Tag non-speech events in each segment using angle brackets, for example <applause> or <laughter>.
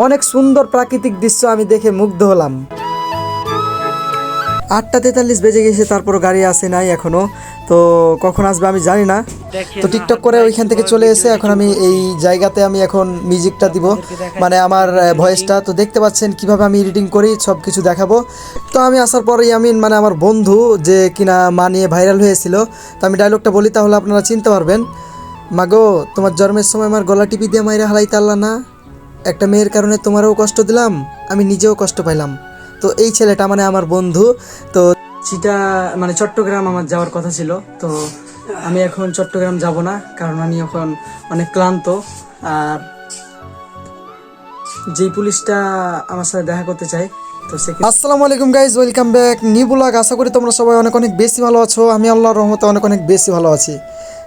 অনেক সুন্দর প্রাকৃতিক দৃশ্য আমি দেখে মুগ্ধ হলাম। আটটা তেতাল্লিশ বেজে গেছে তারপর গাড়ি আসে নাই এখনও। তো কখন আসবে আমি জানি না। তো টিকটক করে ওইখান থেকে চলে এসে এখন আমি এই জায়গাতে আমি এখন মিউজিকটা দিব। মানে আমার ভয়েসটা তো দেখতে পাচ্ছেন কীভাবে আমি এডিটিং করি সব কিছু দেখাবো। তো আমি আসার পরেই আমি মানে আমার বন্ধু যে কিনা মা নিয়ে ভাইরাল হয়েছিল তো আমি ডায়লগটা বলি তাহলে আপনারা চিনতে পারবেন। মাগো তোমার জন্মের সময় আমার গলা টিপি দিয়ে মাইরা হালাইতে আল্লাহ না। একটা মেয়ের কারণে তোমারও কষ্ট দিলাম, আমি নিজেও কষ্ট পাইলাম। তো এই ছেলেটা মানে আমার বন্ধু, তো সেটা মানে চট্টগ্রাম আমার যাওয়ার কথা ছিল, তো আমি এখন চট্টগ্রাম যাব না, কারণ আমি এখন অনেক ক্লান্ত। আর যেই পুলিশটা আমার সাথে দেখা করতে চাই তো আসসালামু আলাইকুম guys welcome back new blog, আশা করি তোমরা সবাই অনেক অনেক বেশি ভালো আছো। আমি আল্লাহর রহমতে অনেক অনেক বেশি ভালো আছি।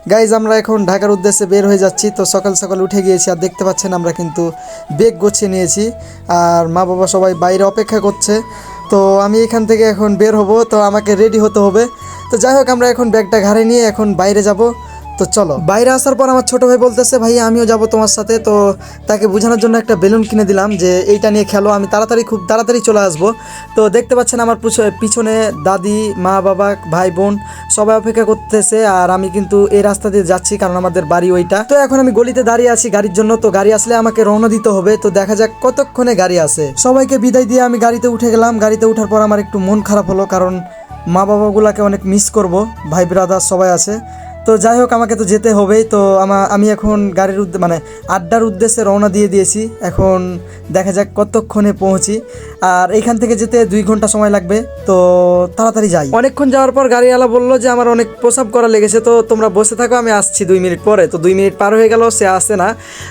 গাইজ আমরা এখন ঢাকার উদ্দেশ্যে বের হয়ে যাচ্ছি। তো সকাল সকাল উঠে গিয়েছি আর দেখতে পাচ্ছেন আমরা কিন্তু বেগ গুছিয়ে নিয়েছি। আর মা বাবা সবাই বাইরে অপেক্ষা করছে। তো আমি এখান থেকে এখন বের হব। তো আমাকে রেডি হতে হবে। তো যাই হোক, আমরা এখন ব্যাগটা ঘাড়ে নিয়ে এখন বাইরে যাব। তো চলো। বাইরে আসার পর আমার ছোটো ভাই বলতেছে ভাই আমিও যাব তোমার সাথে। তো তাকে বোঝানোর জন্য একটা বেলুন কিনে দিলাম যে এইটা নিয়ে খেলো। আমি তাড়াতাড়ি খুব তাড়াতাড়ি চলে আসব। তো দেখতে পাচ্ছেন আমার পুছ- পিছনে দাদি, মা বাবা, ভাই, বোন সবাই অপেক্ষা করতেছে আর আমি কিন্তু এই রাস্তা দিয়ে যাচ্ছি কারণ আমাদের বাড়ি ওইটা। তো এখন আমি গলিতে দাঁড়িয়ে আছি গাড়ির জন্য। তো গাড়ি আসলে আমাকে রওনা দিতে হবে। তো দেখা যাক কতক্ষণে গাড়ি আসে। সবাইকে বিদায় দিয়ে আমি গাড়িতে উঠে গেলাম। গাড়িতে উঠার পর আমার একটু মন খারাপ হলো কারণ মা বাবাগুলাকে অনেক মিস করব। ভাই ব্রাদার সবাই আছে। তো যাই হোক, আমাকে তো যেতে হবেই। তো আমা, আমি এখন গাড়ির উদ্দে মানে আড্ডার উদ্দেশ্যে রওনা দিয়ে দিয়েছি। এখন দেখা যাক কতক্ষণে পৌঁছি। আর এখান থেকে যেতে দুই ঘণ্টা সময় লাগবে। তো তাড়াতাড়ি যাই। অনেকক্ষণ যাওয়ার পর গাড়িওয়ালা বলল যে, আমার অনেক প্রসাব করা লেগেছে। তো তোমরা বসে থাকো, আমি আসছি দুই মিনিট পরে। তো দুই মিনিট পার হয়ে গেল, সে আসে না।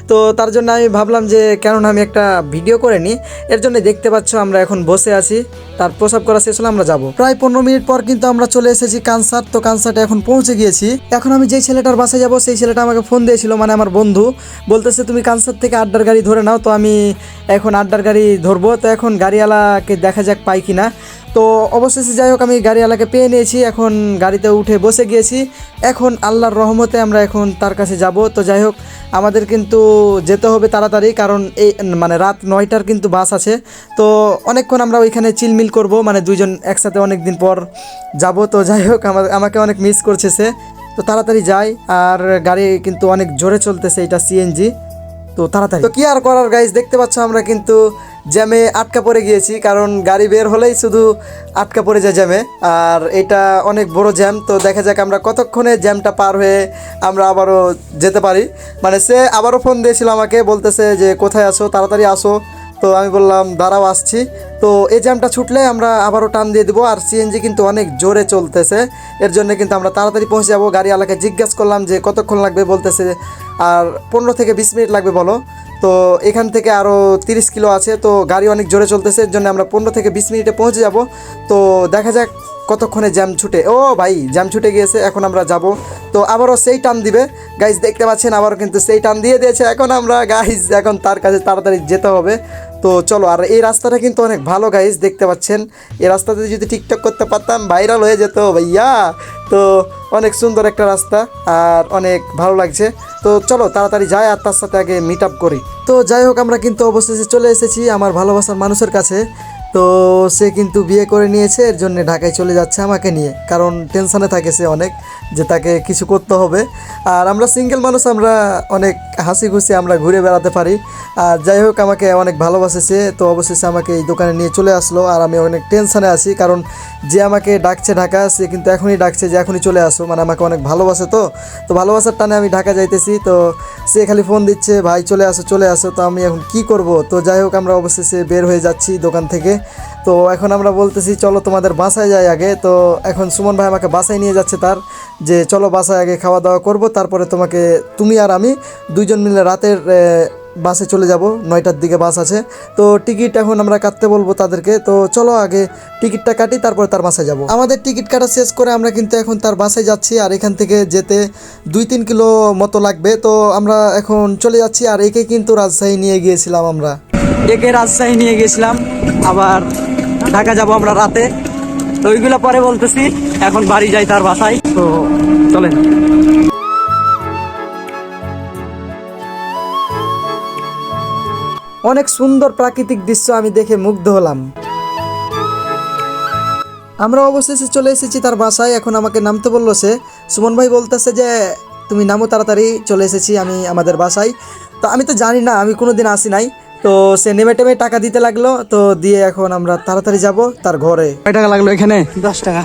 তো তার জন্য আমি ভাবলাম যে, কেননা আমি একটা ভিডিও করে নিই। এর জন্য দেখতে পাচ্ছ, আমরা এখন বসে আছি। তার প্রসাব করা শেষ হলে আমরা যাব। প্রায় পনেরো মিনিট পর কিন্তু আমরা চলে এসেছি কানসার। তো কানসার্টে এখন পৌঁছে গিয়েছি। এখন আমি যেই ছেলেটার বাসে যাব, সেই ছেলেটা আমাকে ফোন দিয়েছিল মানে আমার বন্ধু। বলতেছে, তুমি কানসার থেকে আড্ডার গাড়ি ধরে নাও, তো আমি এখন আড্ডার গাড়ি ধরবো। তো এখন গাড়িওয়ালাকে দেখা যাক পাই কিনা। তো অবশেষে যাই হোক, আমি গাড়িওয়ালাকে পেয়ে নিয়েছি। এখন গাড়িতে উঠে বসে গিয়েছি। এখন আল্লাহর রহমতে আমরা এখন তার কাছে যাব। তো যাই হোক, আমাদের কিন্তু যেতে হবে তাড়াতাড়ি, কারণ এই মানে রাত নয়টার কিন্তু বাস আছে। তো অনেকক্ষণ আমরা ওইখানে চিলমিল করব মানে দুইজন একসাথে অনেক দিন পর যাব। তো যাই হোক আমাকে অনেক মিস করছে সে। তো তাড়াতাড়ি যাই, আর গাড়ি কিন্তু অনেক জোরে চলতেছে, এটা সিএনজি তো তাড়াতাড়ি। তো কি আর করার গাইজ দেখতে পাচ্ছ আমরা কিন্তু জ্যামে আটকা পড়ে গিয়েছি, কারণ গাড়ি বের হলেই শুধু আটকা পড়ে যায় জ্যামে। আর এটা অনেক বড় জ্যাম, তো দেখা যাক আমরা কতক্ষণে জ্যামটা পার হয়ে আমরা আবারও যেতে পারি। মানে সে আবারও ফোন দিয়েছিল আমাকে, বলতেছে যে কোথায় আসো তাড়াতাড়ি আসো। তো আমি বললাম, দাঁড়াও, আসছি। তো এই জ্যামটা ছুটলে আমরা আবারও টান দিয়ে দেবো। আর সিএনজি কিন্তু অনেক জোরে চলতেছে। এর জন্য কিন্তু আমরা তাড়াতাড়ি পৌঁছে যাব। গাড়িওয়ালাকে জিজ্ঞেস করলাম যে, কতক্ষণ লাগবে? বলতেছে, আর পনেরো থেকে বিশ মিনিট লাগবে, বলো। তো এখান থেকে আরও তিরিশ কিলো আছে। তো গাড়ি অনেক জোরে চলতেছে। এর জন্য আমরা পনেরো থেকে বিশ মিনিটে পৌঁছে যাব। তো দেখা যাক কতক্ষণে জ্যাম ছুটে? ও ভাই, জ্যাম ছুটে গিয়েছে, এখন আমরা যাব। তো আবারও সেই টান দিবে। গাইজ দেখতে পাচ্ছেন, আবারও কিন্তু সেই টান দিয়ে দিয়েছে এখন আমরা। গাইজ এখন তার কাছে তাড়াতাড়ি যেতে হবে। তো চলো, আর এই রাস্তাটা কিন্তু অনেক ভালো গাইজ দেখতে পাচ্ছেন। এই রাস্তাতে যদি টিকটক করতে পারতাম ভাইরাল হয়ে যেত, ভাইয়া। তো অনেক সুন্দর একটা রাস্তা, আর অনেক ভালো লাগছে। তো চলো, তাড়াতাড়ি যাই, আর তার সাথে আগে মিট আপ করি। তো যাই হোক, আমরা কিন্তু অবশেষে চলে এসেছি আমার ভালোবাসার মানুষের কাছে। তো সে কিন্তু বিয়ে করে নিয়েছে, এর জন্য ঢাকায় চলে যাচ্ছে আমাকে নিয়ে। কারণ টেনশনে থাকে সে অনেক যে তাকে কিছু করতে হবে। আর আমরা সিঙ্গেল মানুষ, আমরা অনেক হাসি খুশি, আমরা ঘুরে বেড়াতে পারি। আর যাই হোক, আমাকে অনেক ভালোবাসে সে, তো অবশেষে আমাকে এই দোকানে নিয়ে চলে আসলো। আর আমি অনেক টেনশনে আছি, কারণ যে আমাকে ডাকছে ঢাকা, সে কিন্তু এখনই ডাকছে যে এখনই চলে আসো। মানে আমাকে অনেক ভালোবাসে তো। তো ভালোবাসার টানে আমি ঢাকা যাইতেছি, তো সে খালি ফোন দিচ্ছে, ভাই, চলে আসো চলে আসো। তো আমি এখন কি করব? তো যাই হোক, আমরা অবশেষে বের হয়ে যাচ্ছি দোকান থেকে। তো এখন আমরা বলতেছি, চলো তোমাদের বাসায় যাই আগে। তো এখন সুমন ভাই আমাকে বাসায় নিয়ে যাচ্ছে তার, যে, চলো বাসায় আগে খাওয়া দাওয়া করব, তারপরে তোমাকে, তুমি আর আমি দুজন মিলে রাতের বাসে চলে যাব, নয়টার দিকে বাস আছে। তো টিকিট এখন আমরা কাটতে বলব তাদেরকে। তো চলো আগে টিকিটটা কাটি, তারপরে তার বাসায় যাব। আমাদের টিকিট কাটা শেষ করে আমরা কিন্তু এখন তার বাসায় যাচ্ছি আর এখান থেকে যেতে দুই তিন কিলো মতো লাগবে। তো আমরা এখন চলে যাচ্ছি আর একে কিন্তু রাজশাহী নিয়ে গিয়েছিলাম আমরা। একে রাজশাহী নিয়ে গিয়েছিলাম। আবার ঢাকা যাব আমরা রাতে। তো ওইগুলো পরে বলতেছি, এখন বাড়ি যাই তার বাসায়। তো চলেন। অনেক সুন্দর প্রাকৃতিক দৃশ্য আমি দেখে মুগ্ধ হলাম। আমরা অবশেষে চলে এসেছি তার বাসায় এখন আমাকে নামতে বলল সে। সুমন ভাই বলতেছে যে তুমি নামো তাড়াতাড়ি চলে এসেছি আমি আমাদের বাসায়। তো আমি তো জানি না আমি কোনো দিন আসি নাই। তো সে নেমে টেমে টাকা দিতে লাগল তো দিয়ে এখন আমরা তাড়াতাড়ি যাব তার ঘরে। কয় টাকা লাগল এখানে? দশ টাকা।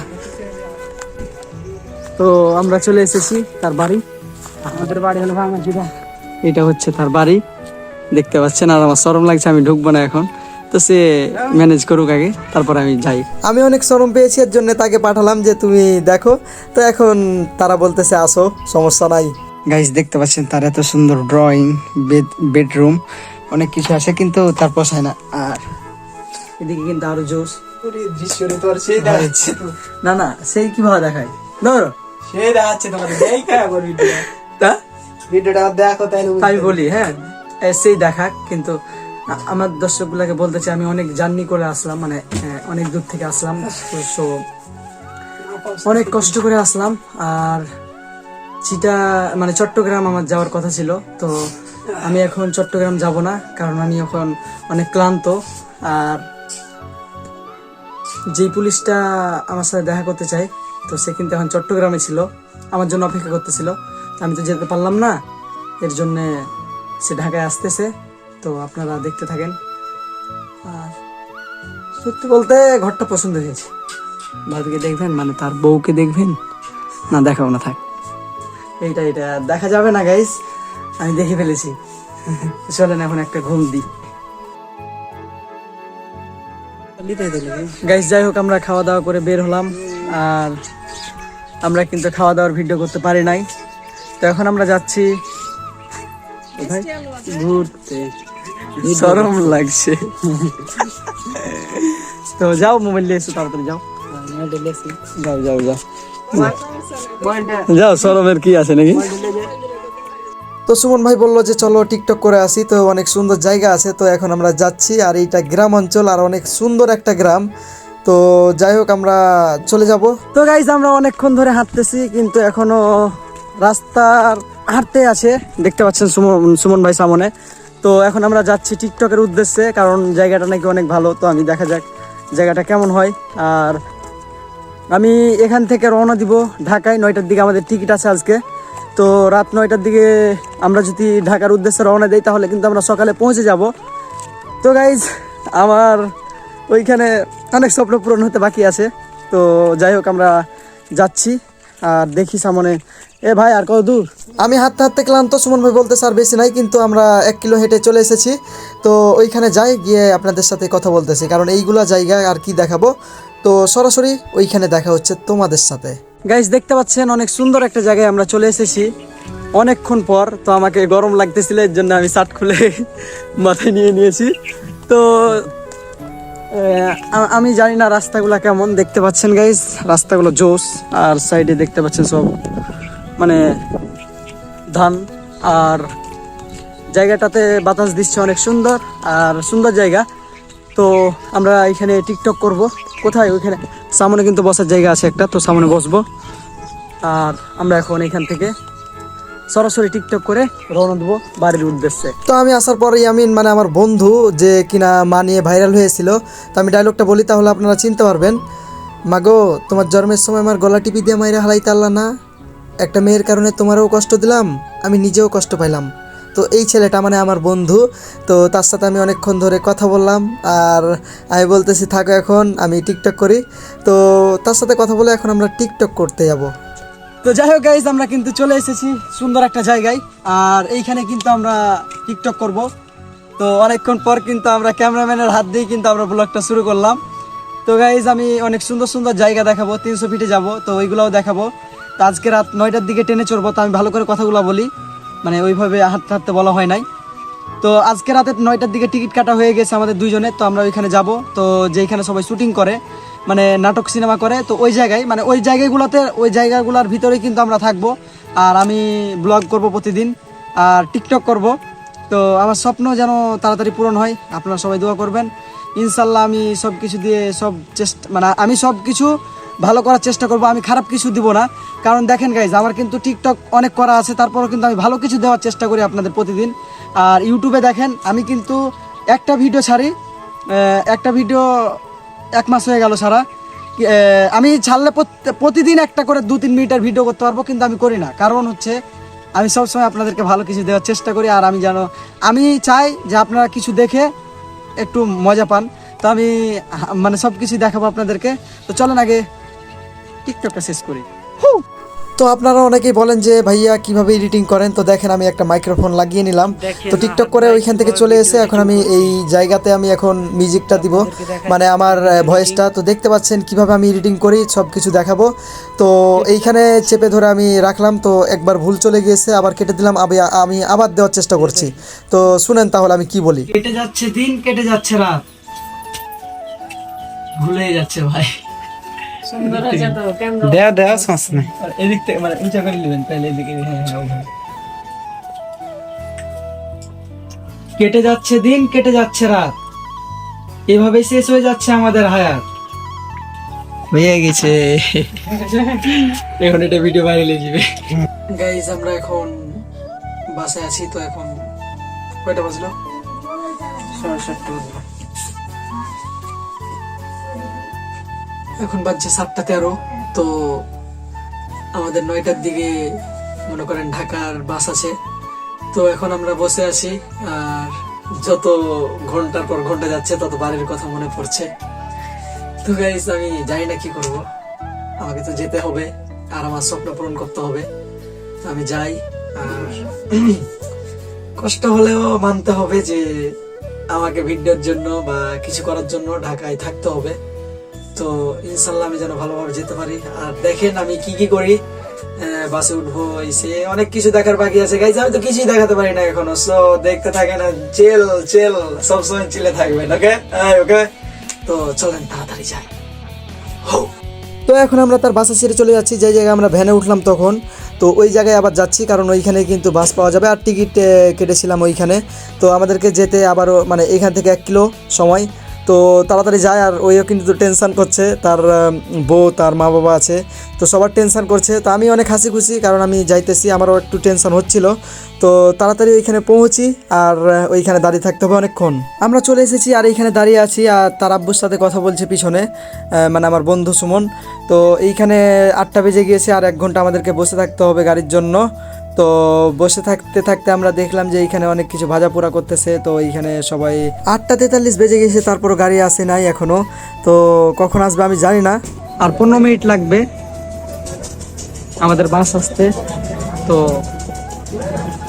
তো আমরা চলে এসেছি তার বাড়ি। আমাদের বাড়ি হলো এটা হচ্ছে তার বাড়ি। দেখতে পাচ্ছেন আর আমার শরম লাগছে আমি ঢুকবো না এখন। তো সে ম্যানেজ করুক আগে তারপর আমি যাই। আমি অনেক শরম পেয়েছি এর জন্য তাকে পাঠালাম যে তুমি দেখো। তো এখন তারা বলতেছে আসো সমস্যা নাই। গাইস দেখতে পাচ্ছেন তার এত সুন্দর ড্রয়িং বেড বেডরুম অনেক কিছু আছে কিন্তু তার পোষায় না। আর এদিকে কিন্তু আরও জোশ। না না সেই কীভাবে দেখায়? ধরো। সেই দেখাচ্ছে তোমার এই খারাপ করবি তা? ভিডিওটা দেখো তাই বলি হ্যাঁ। এ, সেই দেখাক কিন্তু আমার দর্শকগুলাকে বলতে চাই আমি অনেক জার্নি করে আসলাম মানে অনেক দূর থেকে আসলাম সো অনেক কষ্ট করে আসলাম আর চিটা মানে চট্টগ্রাম আমার যাওয়ার কথা ছিল তো আমি এখন চট্টগ্রাম যাব না কারণ আমি এখন অনেক ক্লান্ত আর যেই পুলিশটা আমার সাথে দেখা করতে চাই তো সে কিন্তু এখন চট্টগ্রামে ছিল আমার জন্য অপেক্ষা করতেছিল আমি তো যেতে পারলাম না এর জন্যে সে ঢাকায় আসতেছে, তো আপনারা দেখতে থাকেন। আর সত্যি বলতে ঘরটা পছন্দ হয়েছে। ভাবিকে দেখবেন মানে তার বউকে দেখবেন? না, দেখাও না, থাক। এইটা এটা দেখা যাবে না গাইস আমি দেখে ফেলেছি। <laughs> চলেন, এখন একটা ঘুম দিই। গাইস যাই হোক, আমরা খাওয়া দাওয়া করে বের হলাম। আর আমরা কিন্তু খাওয়া দাওয়ার ভিডিও করতে পারি নাই। তো এখন আমরা যাচ্ছি কোথায়? ঘুরতে। <laughs> সরম লাগছে। তো যাও মোবাইল নিয়ে এসো তাড়াতাড়ি যাও। যাও যাও যাও। যাও সরমের কি আছে নাকি? তো সুমন ভাই বলল যে চলো টিকটক করে আসি। তো অনেক সুন্দর জায়গা আছে। তো এখন আমরা যাচ্ছি। আর এইটা গ্রাম অঞ্চল আর অনেক সুন্দর একটা গ্রাম। তো যাই হোক আমরা চলে যাব। তো গাইজ আমরা অনেকক্ষণ ধরে হাঁটতেছি কিন্তু এখনও রাস্তার হাঁটতে আছে, দেখতে পাচ্ছেন সুমন সুমন ভাই সামনে। তো এখন আমরা যাচ্ছি টিকটকের উদ্দেশ্যে, কারণ জায়গাটা নাকি অনেক ভালো, তো আমি দেখা যাক জায়গাটা কেমন হয়। আর আমি এখান থেকে রওনা দিব ঢাকায়, নয়টার দিকে আমাদের টিকিট আছে আজকে। তো রাত নয়টার দিকে আমরা যদি ঢাকার উদ্দেশ্যে রওনা দিই, তাহলে কিন্তু আমরা সকালে পৌঁছে যাব। তো গাইজ আমার ওইখানে অনেক স্বপ্ন পূরণ হতে বাকি আছে। তো যাই হোক, আমরা যাচ্ছি। আর দেখি সামনে এ ভাই আর কত দূর? আমি হাঁটতে হাঁটতে ক্লান্ত সুমন ভাই বলতে স্যার বেশি নাই কিন্তু আমরা এক কিলো হেঁটে চলে এসেছি। তো ওইখানে যাই গিয়ে আপনাদের সাথে কথা বলতেছি কারণ এইগুলা জায়গা আর কি দেখাবো। তো সরাসরি ওইখানে দেখা হচ্ছে তোমাদের সাথে। গাইস দেখতে পাচ্ছেন অনেক সুন্দর একটা জায়গায় আমরা চলে এসেছি। অনেকক্ষণ পর তো আমাকে গরম লাগতেছিল এর জন্য আমি শার্ট খুলে <laughs> মাথায় নিয়ে নিয়েছি। তো আমি জানি না রাস্তাগুলো কেমন দেখতে পাচ্ছেন গাইস রাস্তাগুলো জোস আর সাইডে দেখতে পাচ্ছেন সব মানে ধান আর জায়গাটাতে বাতাস দিচ্ছে অনেক সুন্দর আর সুন্দর জায়গা। তো আমরা এখানে টিকটক করব। কোথায়? ওইখানে। সামনে কিন্তু বসার জায়গা আছে একটা, তো সামনে বসবো। আর আমরা এখন এখান থেকে সরাসরি টিকটক করে রওনা দেবো বাড়ির উদ্দেশ্যে। তো আমি আসার পরে ইয়ামিন মানে আমার বন্ধু যে কিনা মা নিয়ে ভাইরাল হয়েছিল, তো আমি ডায়লগটা বলি, তাহলে আপনারা চিনতে পারবেন। মাগো, তোমার জন্মের সময় আমার গলা টিপি দিয়ে মাইরা হালাইতে আল্লাহ না? একটা মেয়ের কারণে তোমারও কষ্ট দিলাম, আমি নিজেও কষ্ট পাইলাম। তো এই ছেলেটা মানে আমার বন্ধু, তো তার সাথে আমি অনেকক্ষণ ধরে কথা বললাম, আর আমি বলতেছি, থাকো এখন, আমি টিকটক করি। তো তার সাথে কথা বলে এখন আমরা টিকটক করতে যাব। তো যাই হোক গাইজ আমরা কিন্তু চলে এসেছি সুন্দর একটা জায়গায়, আর এইখানে কিন্তু আমরা টিকটক করব। তো অনেকক্ষণ পর কিন্তু আমরা ক্যামেরাম্যানের হাত দিয়ে কিন্তু আমরা ব্লগটা শুরু করলাম। তো গাইজ আমি অনেক সুন্দর সুন্দর জায়গা দেখাবো, তিনশো ফিটে যাব, তো ওইগুলোও দেখাবো। তো আজকে রাত নয়টার দিকে ট্রেনে চড়বো, তো আমি ভালো করে কথাগুলো বলি। মানে ওইভাবে হাঁটতে হাঁটতে বলা হয় নাই। তো আজকে রাতে নয়টার দিকে টিকিট কাটা হয়ে গেছে আমাদের দুইজনের তো আমরা ওইখানে যাব। তো যেখানে সবাই শুটিং করে মানে নাটক সিনেমা করে, তো ওই জায়গায় মানে ওই জায়গাগুলোতে, ওই জায়গাগুলোর ভিতরে কিন্তু আমরা থাকব। আর আমি ব্লগ করব প্রতিদিন, আর টিকটক করব। তো আমার স্বপ্ন যেন তাড়াতাড়ি পূরণ হয়, আপনারা সবাই দোয়া করবেন। ইনশাল্লাহ আমি সব কিছু দিয়ে সব চেষ্টা মানে আমি সব কিছু ভালো করার চেষ্টা করব, আমি খারাপ কিছু দিব না। কারণ দেখেন গাইজ আমার কিন্তু টিকটক অনেক করা আছে, তারপরও কিন্তু আমি ভালো কিছু দেওয়ার চেষ্টা করি আপনাদের প্রতিদিন। আর ইউটিউবে দেখেন, আমি কিন্তু একটা ভিডিও ছাড়ি একটা ভিডিও এক মাস হয়ে গেল সারা আমি ছাড়লে প্রত- প্রতিদিন একটা করে দু তিন মিনিটের ভিডিও করতে পারব, কিন্তু আমি করি না। কারণ হচ্ছে, আমি সবসময় আপনাদেরকে ভালো কিছু দেওয়ার চেষ্টা করি, আর আমি যেন, আমি চাই যে আপনারা কিছু দেখে একটু মজা পান। তো আমি মানে সব কিছুই দেখাবো আপনাদেরকে। তো চলেন আগে টিকটকটা শেষ করি। তো আপনারা অনেকেই বলেন যে ভাইয়া কীভাবে এডিটিং করেন? তো দেখেন আমি একটা মাইক্রোফোন লাগিয়ে নিলাম। তো টিকটক করে ওইখান থেকে চলে এসে এখন আমি এই জায়গাতে আমি এখন মিউজিকটা দিব। মানে আমার ভয়েসটা তো দেখতে পাচ্ছেন কীভাবে আমি এডিটিং করি সব কিছু দেখাবো। তো এইখানে চেপে ধরে আমি রাখলাম। তো একবার ভুল চলে গিয়েছে আবার কেটে দিলাম। আমি আমি আবার দেওয়ার চেষ্টা করছি। তো শুনেন তাহলে আমি কি বলি। কেটে যাচ্ছে দিন কেটে যাচ্ছে রাত। ভুলে যাচ্ছে ভাই। সুন্দর আছে তো ক্যামেরা দেয়া দেয়া সমস্যা নাই। এদিক থেকে মানে উঁচা করে নেবেন তাহলে এদিকে হ্যাঁ হ্যাঁ কেটে যাচ্ছে দিন কেটে যাচ্ছে রাত। এভাবে শেষ হয়ে যাচ্ছে আমাদের হায়াত। হয়ে গেছে। এখন এটা ভিডিও ভাইরাল হয়ে যাবে। গাইজ আমরা এখন বাসায় আছি তো এখন কয়টা বাজলো? সাড়ে সাতটা বাজলো। এখন বাজছে সাতটা তেরো, তো আমাদের নয়টার দিকে মনে করেন ঢাকার বাস আছে। তো এখন আমরা বসে আছি, আর যত ঘণ্টার পর ঘণ্টা যাচ্ছে, তত বাড়ির কথা মনে পড়ছে। তো গাইজ আমি জানি না কি করব। আমাকে তো যেতে হবে, আর আমার স্বপ্ন পূরণ করতে হবে। আমি যাই, আর কষ্ট হলেও মানতে হবে যে, আমাকে ভিডিওর জন্য বা কিছু করার জন্য ঢাকায় থাকতে হবে। তো ইনশাল্লাহ আমি যেন ভালোভাবে যেতে পারি। আর দেখেন আমি কি কি করি। বাসে উঠবো এসে অনেক কিছু দেখার বাকি আছে। গাইজ আমি তো কিছুই দেখাতে পারি না এখনও। সো দেখতে থাকে না চেল চেল সবসময় চিলে থাকবেন ওকে ওকে তো চলেন, তাড়াতাড়ি যাই। তো এখন আমরা তার বাসা ছেড়ে চলে যাচ্ছি। যে জায়গায় আমরা ভ্যানে উঠলাম তখন, তো ওই জায়গায় আবার যাচ্ছি। কারণ ওইখানে কিন্তু বাস পাওয়া যাবে। আর টিকিট কেটেছিলাম ওইখানে। তো আমাদেরকে যেতে আবারও মানে এখান থেকে এক কিলো সময়। তো তাড়াতাড়ি যায় আর ওইও কিন্তু টেনশান করছে। তার বউ, তার মা বাবা আছে। তো সবার টেনশান করছে। তো আমি অনেক হাসি খুশি কারণ আমি যাইতেছি। আমারও একটু টেনশন হচ্ছিল। তো তাড়াতাড়ি ওইখানে পৌঁছি আর ওইখানে দাঁড়িয়ে থাকতে হবে অনেকক্ষণ। আমরা চলে এসেছি আর এইখানে দাঁড়িয়ে আছি আর তার আব্বুর সাথে কথা বলছে পিছনে মানে আমার বন্ধু সুমন। তো এইখানে আটটা বেজে গিয়েছে আর এক ঘণ্টা আমাদেরকে বসে থাকতে হবে গাড়ির জন্য। তো বসে থাকতে থাকতে আমরা দেখলাম যে এইখানে অনেক কিছু ভাজা পোড়া করতেছে, তো এইখানে সবাই আটটা তেতাল্লিশ বেজে গেছে তারপর গাড়ি আসে নাই এখনও। তো কখন আসবে আমি জানি না। আর পনেরো মিনিট লাগবে আমাদের বাস আসতে। তো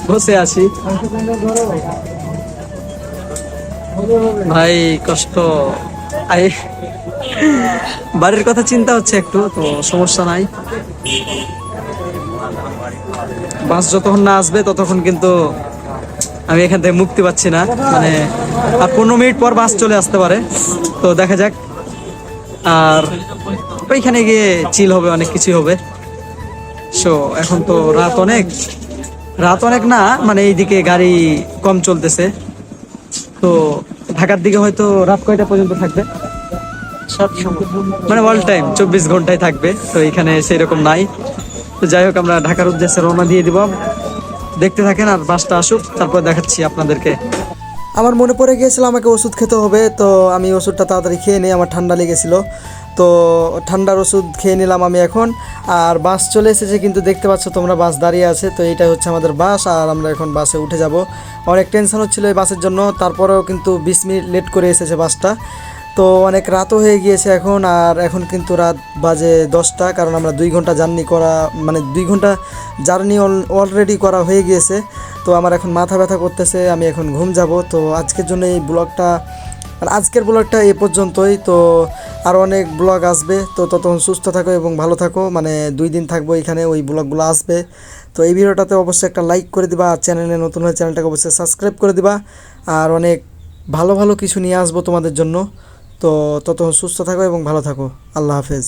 বসে আছি। ভাই, কষ্ট। বাড়ির কথা চিন্তা হচ্ছে একটু, তো সমস্যা নাই। বাস যতক্ষণ না আসবে ততক্ষণ কিন্তু আমি এখান থেকে মুক্তি পাচ্ছি না। মানে আর পনেরো মিনিট পর বাস চলে আসতে পারে। তো দেখা যাক। আর ওইখানে গিয়ে চিল হবে অনেক কিছুই হবে। সো এখন তো রাত অনেক। রাত অনেক না মানে এইদিকে গাড়ি কম চলতেছে। তো ঢাকার দিকে হয়তো রাত কয়টা পর্যন্ত থাকবে? মানে অল টাইম চব্বিশ ঘন্টায় থাকবে। তো এখানে সেই রকম নাই। তো যাই হোক, আমরা ঢাকার উদ্দেশ্যে রওনা দিয়ে দিব। দেখতে থাকেন আর বাসটা আসুক, তারপর দেখাচ্ছি আপনাদেরকে। আমার মনে পড়ে গিয়েছিল আমাকে ওষুধ খেতে হবে, তো আমি ওষুধটা তাড়াতাড়ি খেয়ে নিই আমার ঠান্ডা লেগেছিলো। তো ঠান্ডার ওষুধ খেয়ে নিলাম আমি এখন। আর বাস চলে এসেছে, কিন্তু দেখতে পাচ্ছ তোমরা বাস দাঁড়িয়ে আছে, তো এইটা হচ্ছে আমাদের বাস, আর আমরা এখন বাসে উঠে যাব। অনেক টেনশন হচ্ছিল এই বাসের জন্য, তারপরেও কিন্তু বিশ মিনিট লেট করে এসেছে বাসটা। তো অনেক রাতও হয়ে গিয়েছে এখন, আর এখন কিন্তু রাত বাজে দশটা, কারণ আমরা দুই ঘণ্টা জার্নি করা মানে দুই ঘণ্টা জার্নি অলরেডি করা হয়ে গিয়েছে। তো আমার এখন মাথা ব্যথা করতেছে, আমি এখন ঘুম যাব। তো আজকের জন্য এই ব্লগটা আর আজকের ব্লগটা এ পর্যন্তই। তো আর অনেক ব্লগ আসবে, তো ততক্ষণ সুস্থ থাকো এবং ভালো থাকো। মানে দুই দিন থাকব এখানে, ওই ব্লগগুলো আসবে। তো এই ভিডিওটাতে অবশ্যই একটা লাইক করে দিবা, আর চ্যানেলে নতুন হয়ে চ্যানেলটাকে অবশ্যই সাবস্ক্রাইব করে দিবা। আর অনেক ভালো ভালো কিছু নিয়ে আসব তোমাদের জন্য। তো তত সুস্থ থাকো এবং ভালো থাকো। আল্লাহ হাফেজ।